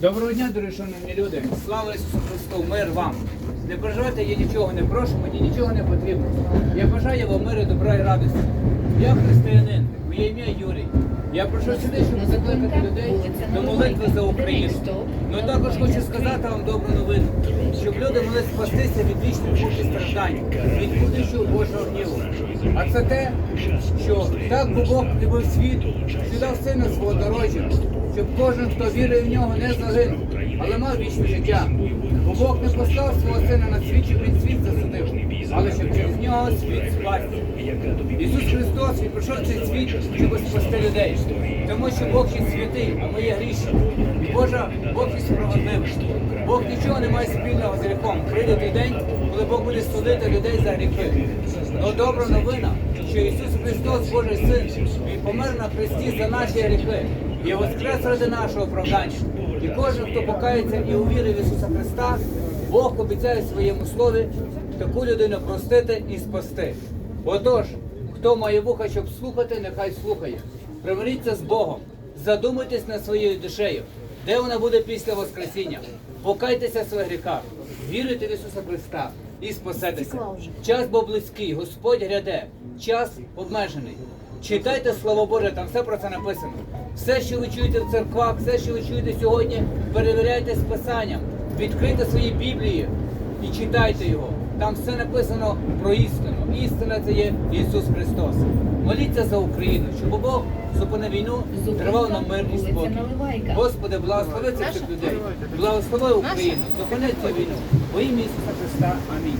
Доброго дня, дорогі шановні люди. Слава Ісусу Христу, мир вам. Не переживайте, я нічого не прошу, мені нічого не потрібно. Я бажаю вам миру, добра і радості. Я християнин, моє ім'я Юрій. Я прийшов сюди, щоб закликати людей до молитви за Україну. Ну також хочу сказати вам добру новину, щоб люди могли спастися від вічних мук і страждань, від будущого Божого гніву. А це те, що так Бог любив світ, що дав сина свого дорожнього, щоб кожен, хто вірить в нього, не загинув, але мав вічне життя. Бо Бог не послав свого сина на світ, щоб він світ засудив, але щоб через нього світ спасся. Ісус Христос він прийшов цей світ, щоб спасти людей. Тому що Бог є святий, а ми є грішні. Божа, Бог є справедливий. Бог нічого не має спільного з гріхом. Прийде той день, коли Бог буде судити людей за гріхи. Но добра новина, що Ісус Христос, Божий Син, Він помер на хресті за наші гріхи і воскрес ради нашого оправдання. І кожен, хто покається і увірив в Ісуса Христа, Бог обіцяє в своєму слові таку людину простити і спасти. Отож, хто має вуха, щоб слухати, нехай слухає. Примиріться з Богом, задумайтесь над своєю душею, де вона буде після Воскресіння. Покайтеся в своїх гріхах, віруйте в Ісуса Христа і спасетеся. Час був близький, Господь гряде, час обмежений. Читайте Слово Боже, там все про це написано. Все, що ви чуєте в церквах, все, що ви чуєте сьогодні, перевіряйте з Писанням, відкрийте свої Біблії і читайте його. Там все написано про істину. Істина це є Ісус Христос. Моліться за Україну, щоб Бог зупинив війну, тривав нам мир і спокій. Господи, благослови цих людей, благослови Україну, зупини цю війну. Во ім'я Ісуса Христа. Амінь.